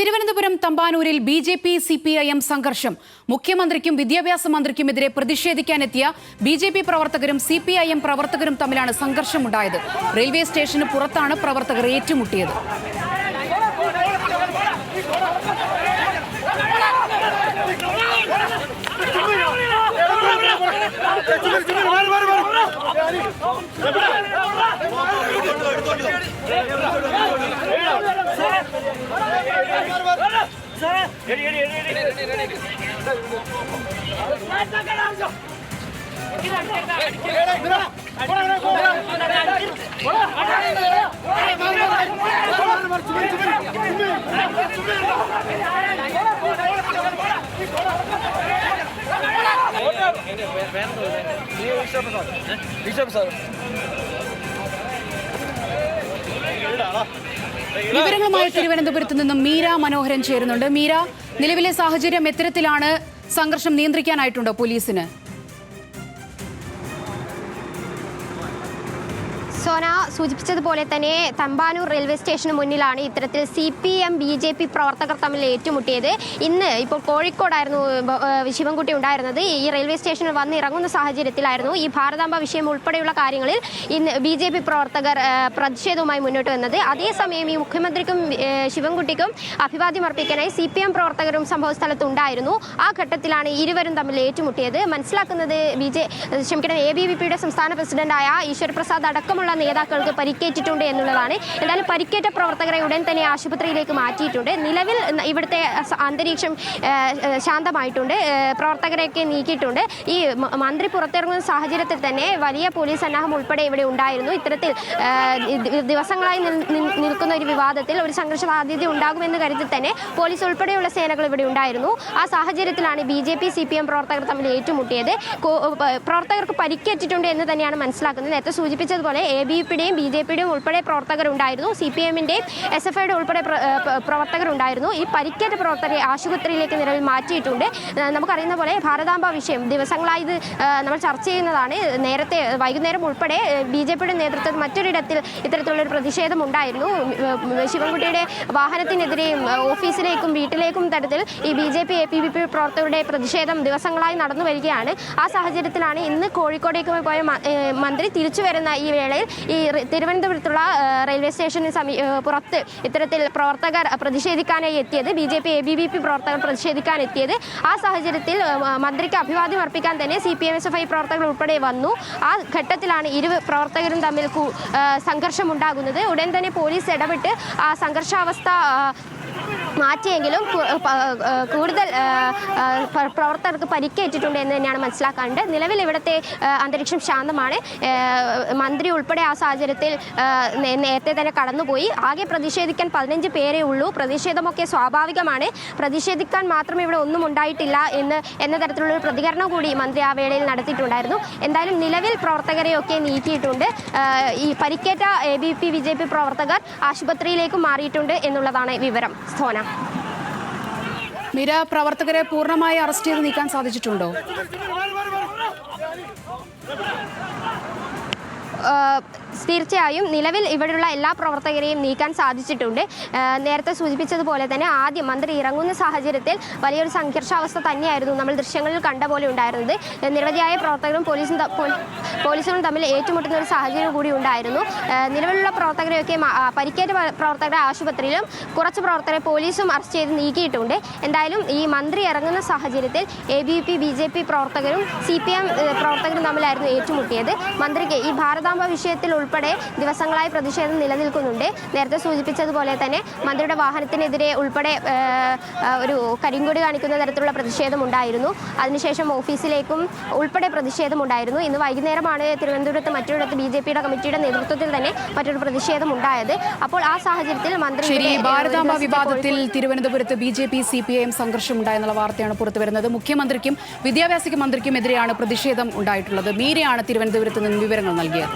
Thiruvananthapuram തമ്പാനൂരിൽ B J P C P I M സംഘർഷം. മുഖ്യമന്ത്രിക്കും വിദ്യാഭ്യാസ മന്ത്രിക്കുമെതിരെ പ്രതിഷേധിക്കാനെത്തിയ ബി ജെ പി പ്രവർത്തകരും സി പി ഐ എം പ്രവർത്തകരും തമ്മിലാണ് സംഘർഷമുണ്ടായത്. റെയിൽവേ സ്റ്റേഷന് പുറത്താണ് പ്രവർത്തകർ ഏറ്റുമുട്ടിയത്. ബിഷപ്പ് സാർ ബിഷപ്പ് സാർ വിവരങ്ങളുമായി തിരുവനന്തപുരത്ത് നിന്നും മീര മനോഹരൻ ചേരുന്നുണ്ട്. മീര നിലവിലെ സാഹചര്യം എത്തരത്തിലാണ് സംഘർഷം നിയന്ത്രിക്കാനായിട്ടുണ്ടോ പോലീസിന്? സോന സൂചിപ്പിച്ചതുപോലെ തന്നെ തമ്പാനൂർ റെയിൽവേ സ്റ്റേഷന് മുന്നിലാണ് ഇത്തരത്തിൽ C P M B J P പ്രവർത്തകർ തമ്മിൽ ഏറ്റുമുട്ടിയത്. ഇന്ന് ഇപ്പോൾ കോഴിക്കോടായിരുന്നു ശിവൻകുട്ടി ഉണ്ടായിരുന്നത്. ഈ റെയിൽവേ സ്റ്റേഷനിൽ വന്ന് ഇറങ്ങുന്ന സാഹചര്യത്തിലായിരുന്നു ഈ ഭാരതാംബ വിഷയം ഉൾപ്പെടെയുള്ള കാര്യങ്ങളിൽ ഇന്ന് ബി ജെ പി പ്രവർത്തകർ പ്രതിഷേധവുമായി മുന്നോട്ട് വന്നത്. അതേസമയം ഈ മുഖ്യമന്ത്രിക്കും ശിവൻകുട്ടിക്കും അഭിവാദ്യം അർപ്പിക്കാനായി സി പി എം പ്രവർത്തകരും സംഭവ സ്ഥലത്തുണ്ടായിരുന്നു. ആ ഘട്ടത്തിലാണ് ഇരുവരും തമ്മിൽ ഏറ്റുമുട്ടിയത്. മനസ്സിലാക്കുന്നത് ബി ജെ ക്ഷമിക്കണം എ ബി വി പിയുടെ സംസ്ഥാന പ്രസിഡന്റായ ഈശ്വർ പ്രസാദ് അടക്കമുള്ള നേതാക്കൾക്ക് പരിക്കേറ്റിട്ടുണ്ട് എന്നുള്ളതാണ്. എന്തായാലും പരിക്കേറ്റ പ്രവർത്തകരെ ഉടൻ തന്നെ ആശുപത്രിയിലേക്ക് മാറ്റിയിട്ടുണ്ട്. നിലവിൽ ഇവിടുത്തെ അന്തരീക്ഷം ശാന്തമായിട്ടുണ്ട്. പ്രവർത്തകരെയൊക്കെ നീക്കിയിട്ടുണ്ട്. ഈ മന്ത്രി പുറത്തിറങ്ങുന്ന സാഹചര്യത്തിൽ തന്നെ വലിയ പോലീസ് സന്നാഹം ഉൾപ്പെടെ ഇവിടെ ഉണ്ടായിരുന്നു. ഇത്തരത്തിൽ ദിവസങ്ങളായി നിൽ- നിൽ- നിൽക്കുന്ന ഒരു വിവാദത്തിൽ ഒരു സംഘർഷ സാധ്യത ഉണ്ടാകുമെന്ന് കരുതി തന്നെ പോലീസ് ഉൾപ്പെടെയുള്ള സേനകൾ ഇവിടെ ഉണ്ടായിരുന്നു. ആ സാഹചര്യത്തിലാണ് B J P C P M പ്രവർത്തകർ തമ്മിൽ ഏറ്റുമുട്ടിയത്. പ്രവർത്തകർക്ക് പരിക്കേറ്റിട്ടുണ്ട് എന്ന് തന്നെയാണ് മനസ്സിലാക്കുന്നത്. നേരത്തെ സൂചിപ്പിച്ചതുപോലെ എ ബി പിയുടെയും ബി ജെ പിയുടെയും ഉൾപ്പെടെ പ്രവർത്തകരുണ്ടായിരുന്നു. സി പി എമ്മിന്റെയും എസ് എഫ് ഐയുടെ ഉൾപ്പെടെ പ്രവർത്തകരുണ്ടായിരുന്നു. ഈ പരിക്കേറ്റ പ്രവർത്തകരെ ആശുപത്രിയിലേക്ക് നിലവിൽ മാറ്റിയിട്ടുണ്ട്. നമുക്കറിയുന്ന പോലെ ഭാരതാംബ വിഷയം ദിവസങ്ങളായി ഇത് നമ്മൾ ചർച്ച ചെയ്യുന്നതാണ്. നേരത്തെ വൈകുന്നേരം ഉൾപ്പെടെ ബി ജെ പിയുടെ നേതൃത്വത്തിൽ മറ്റൊരിടത്തിൽ ഇത്തരത്തിലുള്ളൊരു പ്രതിഷേധം ഉണ്ടായിരുന്നു ശിവൻകുട്ടിയുടെ വാഹനത്തിനെതിരെയും ഓഫീസിലേക്കും വീട്ടിലേക്കും തരത്തിൽ ഈ B J P A P B P പ്രവർത്തകരുടെ പ്രതിഷേധം ദിവസങ്ങളായി നടന്നു വരികയാണ് ആ സാഹചര്യത്തിലാണ് ഇന്ന് കോഴിക്കോടേക്ക് പോയ മന്ത്രി തിരിച്ചു വരുന്ന ഈ വേളയിൽ ഈ തിരുവനന്തപുരത്തുള്ള റെയിൽവേ സ്റ്റേഷന് സമീ പുറത്ത് ഇത്തരത്തിൽ പ്രവർത്തകർ പ്രതിഷേധിക്കാനായി എത്തിയത് B J P A B V P പ്രവർത്തകർ പ്രതിഷേധിക്കാൻ എത്തിയത്. ആ സാഹചര്യത്തിൽ മന്ത്രിക്ക് അഭിവാദ്യം അർപ്പിക്കാൻ തന്നെ C P M S F I പ്രവർത്തകർ ഉൾപ്പെടെ വന്നു. ആ ഘട്ടത്തിലാണ് ഇരു പ്രവർത്തകരും തമ്മിൽ സംഘർഷമുണ്ടാകുന്നത്. ഉടൻ തന്നെ പോലീസ് ഇടപെട്ട് ആ സംഘർഷാവസ്ഥ മാറ്റിയെങ്കിലും കൂടുതൽ പ്രവർത്തകർക്ക് പരിക്കേറ്റിട്ടുണ്ട് എന്ന് തന്നെയാണ് മനസ്സിലാക്കാറുണ്ട് നിലവിൽ ഇവിടുത്തെ അന്തരീക്ഷം ശാന്തമാണ്. മന്ത്രി ഉൾപ്പെടെ ആ സാഹചര്യത്തിൽ നേരത്തെ തന്നെ കടന്നുപോയി. ആകെ പ്രതിഷേധിക്കാൻ പതിനഞ്ച് പേരേ ഉള്ളൂ. പ്രതിഷേധമൊക്കെ സ്വാഭാവികമാണ്. പ്രതിഷേധിക്കാൻ മാത്രം ഇവിടെ ഒന്നും ഉണ്ടായിട്ടില്ല എന്ന് എന്ന തരത്തിലുള്ളൊരു പ്രതികരണം കൂടി മന്ത്രി ആ വേളയിൽ നടത്തിയിട്ടുണ്ടായിരുന്നു. എന്തായാലും നിലവിൽ പ്രവർത്തകരെയൊക്കെ നീക്കിയിട്ടുണ്ട്. ഈ പരിക്കേറ്റ A B P B J P പ്രവർത്തകർ ആശുപത്രിയിലേക്ക് മാറിയിട്ടുണ്ട് എന്നുള്ളതാണ് വിവരം. സോന മീര പ്രവർത്തകരെ പൂർണമായി അറസ്റ്റ് ചെയ്ത് നീക്കാൻ സാധിച്ചിട്ടുണ്ടോ? തീർച്ചയായും നിലവിൽ ഇവിടെയുള്ള എല്ലാ പ്രവർത്തകരെയും നീക്കാൻ സാധിച്ചിട്ടുണ്ട്. നേരത്തെ സൂചിപ്പിച്ചതുപോലെ തന്നെ ആദ്യം മന്ത്രി ഇറങ്ങുന്ന സാഹചര്യത്തിൽ വലിയൊരു സംഘർഷാവസ്ഥ തന്നെയായിരുന്നു നമ്മൾ ദൃശ്യങ്ങളിൽ കണ്ട പോലെ ഉണ്ടായിരുന്നത്. നിരവധിയായ പ്രവർത്തകരും പോലീസും പോലീസുകളും തമ്മിൽ ഏറ്റുമുട്ടുന്ന ഒരു സാഹചര്യം കൂടി ഉണ്ടായിരുന്നു. നിലവിലുള്ള പ്രവർത്തകരെയൊക്കെ പരിക്കേറ്റ പ്രവർത്തകരെ ആശുപത്രിയിലും കുറച്ച് പ്രവർത്തകരെ പോലീസും അറസ്റ്റ് ചെയ്ത് നീക്കിയിട്ടുണ്ട്. എന്തായാലും ഈ മന്ത്രി ഇറങ്ങുന്ന സാഹചര്യത്തിൽ A B P B J P പ്രവർത്തകരും സി പി എം പ്രവർത്തകരും തമ്മിലായിരുന്നു ഏറ്റുമുട്ടിയത്. മന്ത്രിക്ക് ഈ ഭാരതാംബ വിഷയത്തിൽ ഉൾപ്പെടെ ദിവസങ്ങളായി പ്രതിഷേധം നിലനിൽക്കുന്നുണ്ട്. നേരത്തെ സൂചിപ്പിച്ചതുപോലെ തന്നെ മന്ത്രിയുടെ വാഹനത്തിനെതിരെ ഉൾപ്പെടെ ഒരു കരിങ്കൊടി കാണിക്കുന്ന തരത്തിലുള്ള പ്രതിഷേധം ഉണ്ടായിരുന്നു. അതിനുശേഷം ഓഫീസിലേക്കും ഉൾപ്പെടെ പ്രതിഷേധം ഉണ്ടായിരുന്നു. ഇന്ന് വൈകുന്നേരമാണ് തിരുവനന്തപുരത്ത് മറ്റൊരിടത്ത് ബി ജെ പിയുടെ കമ്മിറ്റിയുടെ നേതൃത്വത്തിൽ തന്നെ മറ്റൊരു പ്രതിഷേധം ഉണ്ടായത്. അപ്പോൾ ആ സാഹചര്യത്തിൽ മന്ത്രി ഭാരതാംബ വിവാദത്തിൽ തിരുവനന്തപുരത്ത് B J P C P I M സംഘർഷം ഉണ്ടായെന്നുള്ള വാർത്തയാണ് പുറത്തുവരുന്നത്. മുഖ്യമന്ത്രിക്കും വിദ്യാഭ്യാസ മന്ത്രിക്കും എതിരെയാണ് പ്രതിഷേധം ഉണ്ടായിട്ടുള്ളത്. മീരയാണ് തിരുവനന്തപുരത്ത് നിന്ന് വിവരങ്ങൾ നൽകിയത്.